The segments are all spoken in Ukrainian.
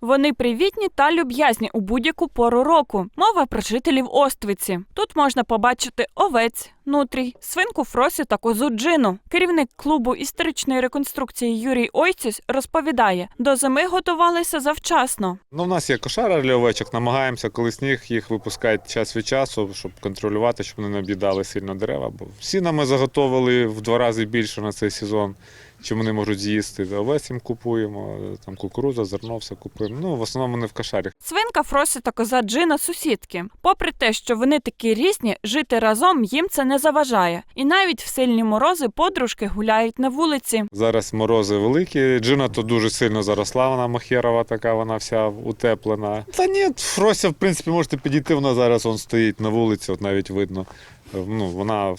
Вони привітні та люб'язні у будь-яку пору року. Мова про жителів Оствиці. Тут можна побачити овець, нутрій, свинку Фросі та козу Джину. Керівник клубу історичної реконструкції Юрій Ойціс розповідає: до зими готувалися завчасно. Ну, в нас є кошара для овечок, намагаємося, коли сніг їх випускають час від часу, щоб контролювати, щоб вони не об'їдали сильно дерева. Бо сіна ми заготовили в два рази більше на цей сезон, чим вони можуть з'їсти. Овець їм купуємо, там кукуруза, зерно, все купуємо. Ну, в основному вони в кошарі. Свинка Фросі та коза Джина сусідки. Попри те, що вони такі різні, жити разом їм це не заважає. І навіть в сильні морози подружки гуляють на вулиці. Зараз морози великі. Джина то дуже сильно заросла, вона Махєрова така, вона вся утеплена. Та ні, Фрося, в принципі, можете підійти, вона зараз он стоїть на вулиці, от навіть видно. Ну, вона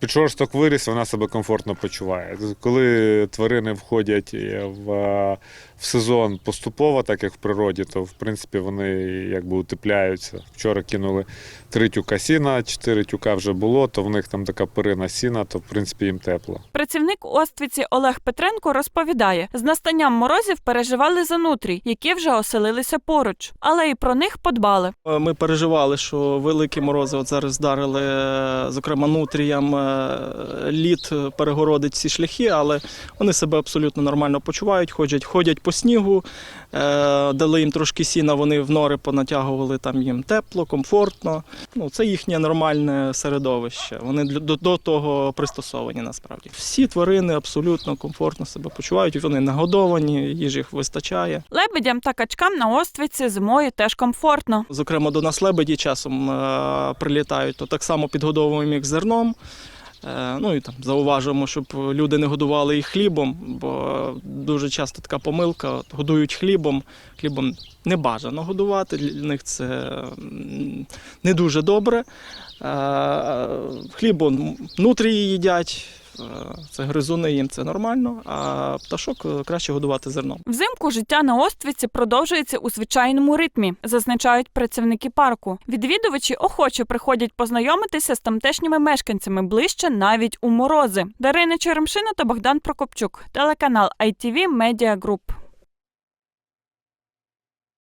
підшорсток виріс, вона себе комфортно почуває. Коли тварини входять в, в сезон поступово, так як в природі, то в принципі вони якби утепляються. Вчора кинули три тюка сіна, чотири тюка вже було, то в них там така перина сіна, то в принципі їм тепло. Працівник Оствіці Олег Петренко розповідає: з настанням морозів переживали за нутрій, які вже оселилися поруч, але і про них подбали. Е, Ми переживали, що великі морози от зараз вдарили, е, зокрема, нутріям е, лід перегородить ці шляхи, але вони себе абсолютно нормально почувають, ходять, ходять по снігу, е, дали їм трошки сіна, вони в нори понатягували там їм тепло, комфортно. Ну, це їхнє нормальне середовище. Вони до, до того пристосовані насправді. Всі тварини абсолютно комфортно себе почувають, вони нагодовані, їжі їх вистачає. Лебедям та качкам на Оствіці зимою теж комфортно. Зокрема, до нас лебеді часом е, прилітають, то так само підгодовуємо їх зерном. Е, ну і там зауважуємо, щоб люди не годували їх хлібом, бо дуже часто така помилка: годують хлібом. Хлібом не бажано годувати. Для них це не дуже добре. Е, хлібом нутрії їдять. Е, Це гризуни їм це нормально, а пташок е, краще годувати зерном. Взимку життя на Оствіці продовжується у звичайному ритмі, зазначають працівники парку. Відвідувачі охоче приходять познайомитися з тамтешніми мешканцями ближче навіть у морози. Дарина Черемшина та Богдан Прокопчук, телеканал ITV Media Group.